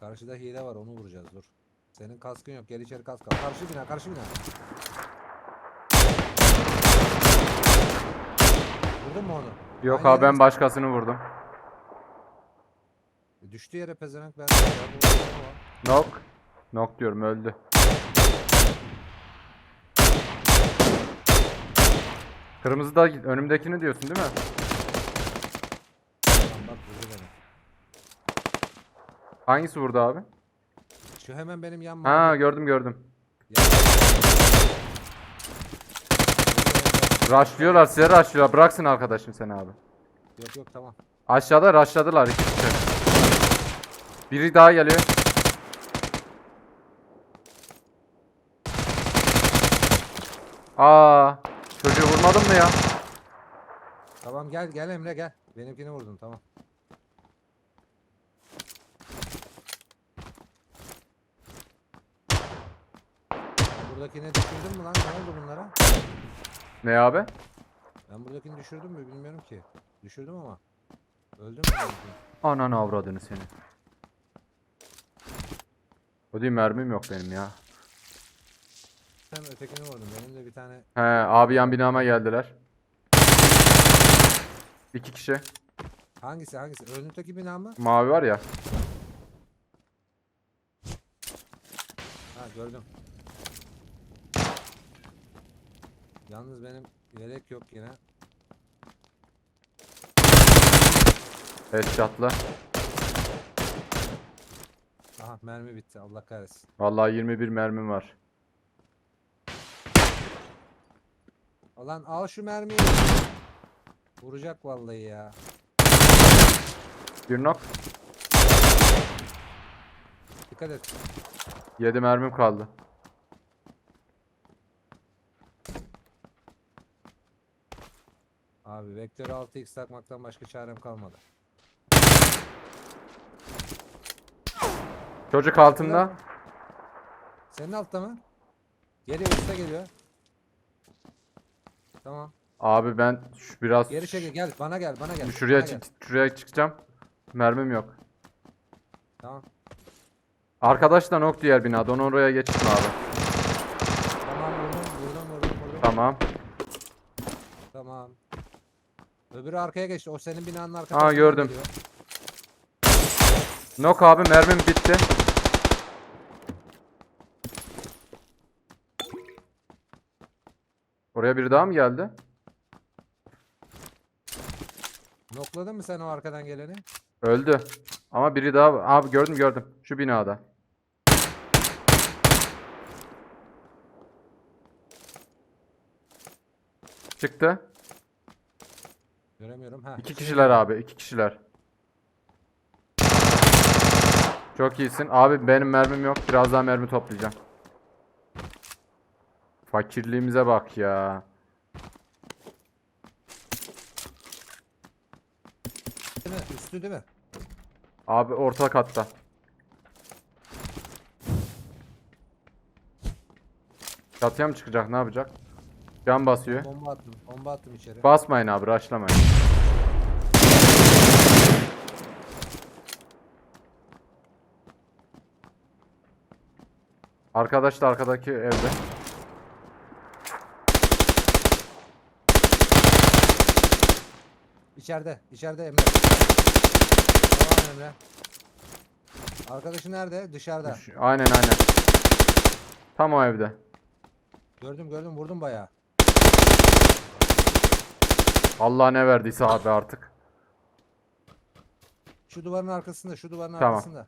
Karşıda hile var onu vuracağız dur. Senin kaskın yok gel içeri kask al. Karşı bina karşı bina. Vurdun mu onu? Yok Aynı abi yere ben mi- başkasını vurdum. E, Düştü yere pezevenk ben. Nok. Nok diyorum öldü. Kırmızı da önümdekini diyorsun değil mi? Tamam bak vurdu beni. Hangisi vurdu abi? Şu hemen benim yan Ha gördüm gördüm. yan- Rushlıyorlar size rushlıyorlar. Bıraksın arkadaşım seni abi. Yok yok tamam. Aşağıda rushladılar iki kişi. Biri daha geliyor. Aa, çocuğu vurmadın mı ya? Tamam gel gel Emre gel. Benimkini vurdun tamam. Buradakini düşürdün mü lan? Ne oldu bunlara? Ne abi? Ben buradakini düşürdüm mü bilmiyorum ki. Düşürdüm ama. Öldüm mü? Ananı avradını seni. O değil mermim yok benim ya. Sen ötekini vurdum. Benim de bir tane He abi yan binama geldiler. İki kişi. hangisi hangisi? Önündeki bina mı? Mavi var ya. Ha gördüm. Yalnız benim yelek yok yine. Headshot'la. Aha mermi bitti. Allah kahretsin. Vallahi 21 mermim var. Ulan al şu mermiyi. Vuracak vallahi ya. Bir nok. Dikkat et. 7 mermim kaldı. Abi vektör 6x takmaktan başka çarem kalmadı. Çocuk altında. Senin altta mı? Geliyor üstte geliyor. Tamam. Abi ben şu biraz Geri çekil gel bana gel bana gel. şuraya bana gel. çık şuraya çıkacağım. Mermim yok. Tamam. Arkadaş da nok diğer binada. Onu oraya geçtim abi. Tamam vurdum vurdum vurdum vurdum. Tamam. Tamam. Öbürü arkaya geçti. O senin binanın arkasında. Aa, gördüm. Nok abi mermim bitti. Oraya biri daha mı geldi? Nokladın mı sen o arkadan geleni? Öldü. Ama biri daha abi gördüm gördüm. Şu binada. Çıktı. Göremiyorum. Ha. İki kişiler abi, iki kişiler. Çok iyisin. Abi benim mermim yok. Biraz daha mermi toplayacağım. Fakirliğimize bak ya. Değil mi? Üstü değil mi? Abi orta katta. Çatıya mı çıkacak? Ne yapacak? Can basıyor. Bomba attım. Bomba attım içeri. Basmayın abi, rushlamayın. Arkadaş da arkadaki evde. İçeride. İçeride Emre. Tamam Emre. Arkadaşı nerede? Dışarıda. Düş- Aynen aynen. Tam o evde. Gördüm gördüm vurdum bayağı. Allah ne verdiyse abi artık. Şu duvarın arkasında, şu duvarın Tamam. arkasında.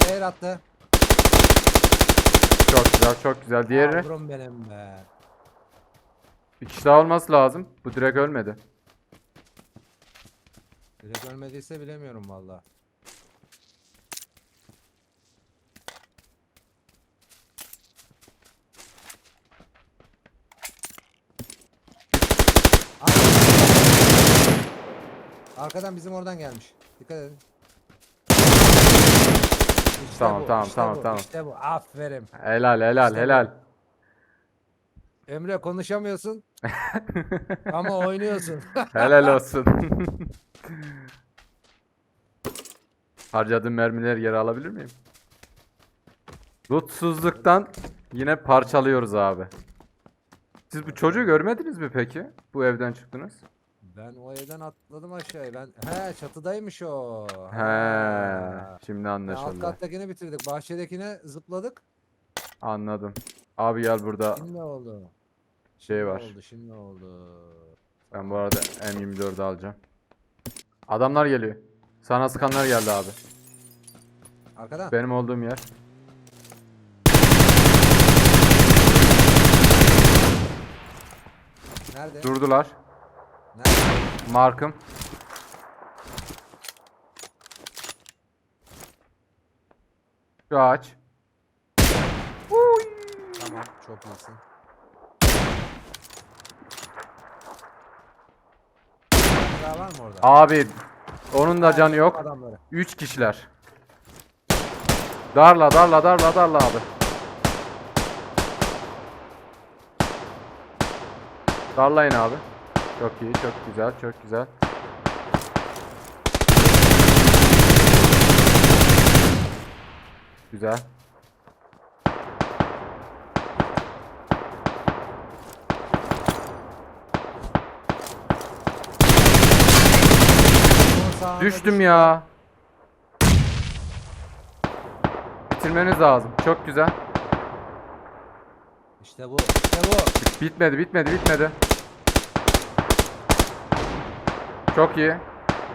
Player attı. Çok güzel çok güzel. Diğeri Yavrum benim be. bir kişi daha olması lazım. Bu direkt ölmedi. Direkt ölmediyse bilemiyorum valla. Arkadan bizim oradan gelmiş. Dikkat edin. İşte Tamam, bu, tamam, işte tamam, bu, tamam. İşte bu. Aferin. Helal helal İşte bu. helal. Emre konuşamıyorsun. ama oynuyorsun. Helal olsun. Harcadığım mermileri geri alabilir miyim? Lootsuzluktan yine parçalıyoruz abi. Siz bu çocuğu görmediniz mi peki? Bu evden çıktınız. Ben o evden atladım aşağıya. Ben he çatıdaymış o. He, Ha. şimdi Ya alt anlaşıldı. kattakini bitirdik. Bahçedekine zıpladık. Anladım. Abi gel burada Şimdi oldu. şey var. Oldu, şimdi oldu. Ben bu arada M24'ü alacağım. Adamlar geliyor. Sana sıkanlar geldi abi. Arkadan. Benim olduğum yer. Nerede? Durdular. Markım. Şu ağaç. Tamam, çok iyisin. Daha var mı orada? Abi onun da canı yok. Adamları. 3 kişiler. Darla darla darla darla abi. Darlayın abi. Çok iyi, çok güzel, çok güzel. Güzel. Düştüm düştü. ya. Bitirmeniz lazım. Çok güzel. İşte bu, işte bu. Bitmedi, bitmedi, bitmedi. Çok iyi.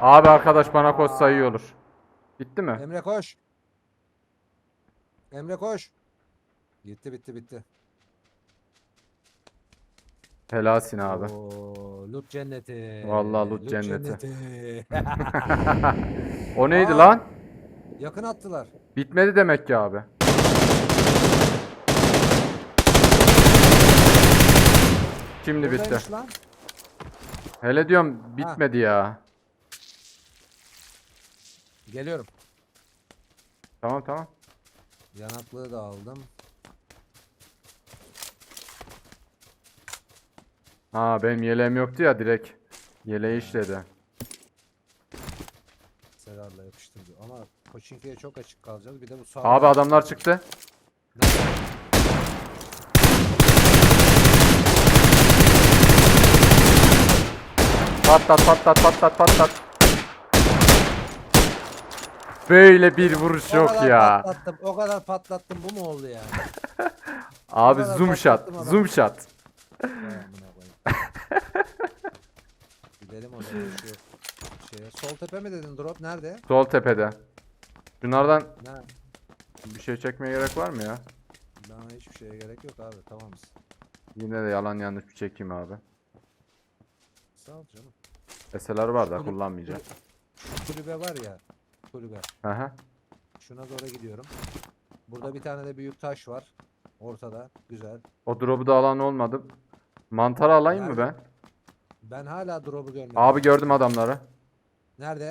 Abi arkadaş bana koşsa iyi olur. Bitti mi? Emre koş. Emre koş. Gitti bitti bitti. Helalsin abi. Oo, loot cenneti. Vallahi loot cenneti. cenneti. O neydi Aa. lan? Yakın attılar. Bitmedi demek ki abi. Şimdi bitti. Buradaymış Lan. Hele diyorum bitmedi ya. Geliyorum. Tamam tamam. Yanaklığı da aldım. Ha benim yeleğim yoktu ya direkt. Yeleği işledi. Serar'la yapıştırdı. Ama Koçinki'ye çok açık kalacağız. Bir de bu sağ. Abi adamlar çıktı. Patlat patlat patlat patlat. Böyle bir vuruş yok kadar ya. Patlattım, o kadar patlattım. Bu mu oldu yani? Abi kadar zoom shot. patlattım. Zoom shot. Gidelim o zaman şu şeye. Sol tepe mi dedin drop? Nerede? Sol tepede. Şunlardan Ne? bir şey çekmeye gerek var mı ya? Bana hiçbir şeye gerek yok abi. Tamamız. Yine de yalan yanlış bir çekeyim abi. Sağ ol canım. SLR var da kullanmayacağım. Şu kulübe var ya. Kulübe. Hı hı. Şuna doğru gidiyorum. Burada bir tane de büyük taş var. Ortada. Güzel. O drop'u da alan olmadı. Mantar alayım mı ben? Nerede? Ben hala drop'u görmedim. Abi gördüm adamları. Nerede?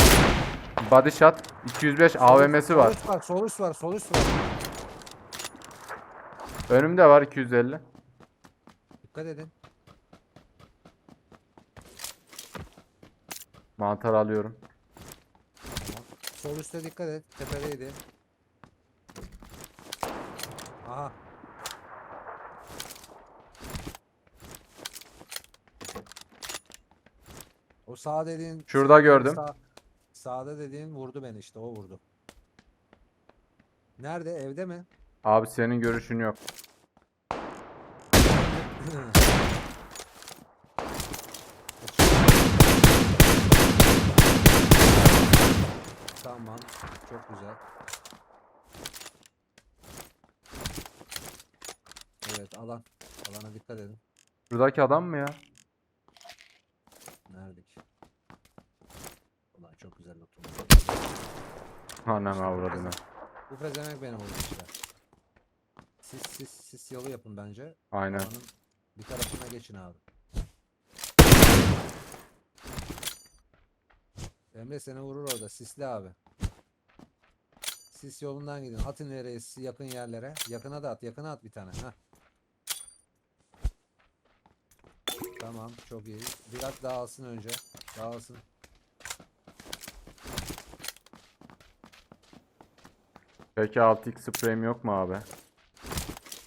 Body shot 205 AVM'si var. Sol üst var. Sol üst var. Sol üst var. Önümde var 250. Dikkat edin. Mantar alıyorum. Sol üstte dikkat et. Tepedeydi. Aha. O sağ dediğin Şurada gördüm. Sağ, sağda dediğin vurdu beni işte o vurdu. Nerede? Evde mi? Abi senin görüşün yok. Tamam. Çok güzel. Evet alan. Alana dikkat edin. Şuradaki adam mı ya? Neredik? Ulan çok güzel lootum. Anam avradını. Bu pezemek beni vurdu işte. Siz siz siz yolu yapın bence. Aynen. Alanın bir tarafına geçin abi. Emre seni vurur orada. Sisli abi. Sis yolundan gidin. Atın nereye? Yakın yerlere. Yakına da at. Yakına at bir tane. Heh. Tamam. Çok iyi. Biraz dağılsın önce. Dağılsın. Peki 6x spreyim yok mu abi?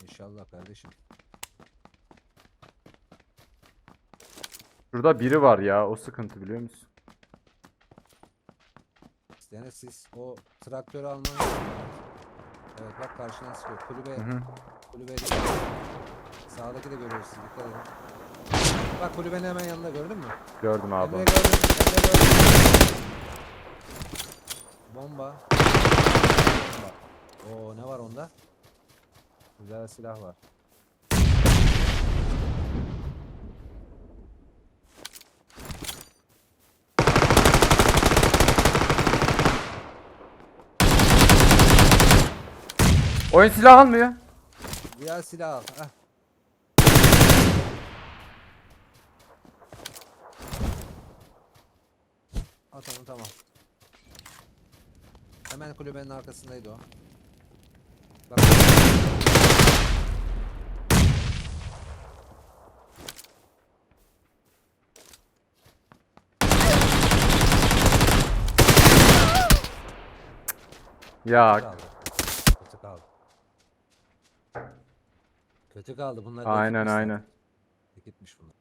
İnşallah kardeşim. Şurada biri var ya o sıkıntı biliyor musun? İsteyene siz o traktörü almanız. Evet bak karşıdan sıkıyor. Kulübe, Hı hı. kulübe Sağdaki de görüyoruz siz dikkat edin. Bak kulübenin hemen yanında gördün mü? Gördüm abi. Emre gördüm. Emre gördüm. Bomba. Bomba. Oo ne var onda? Güzel silah var. Oyun silah almıyor. Diğer silah al. Heh. At onu tamam. Hemen kulübenin arkasındaydı o. Bak. Ya Kötü kaldı. Kötü kaldı. Kötü kaldı bunlar. aynen aynen. Ekipmiş bunlar.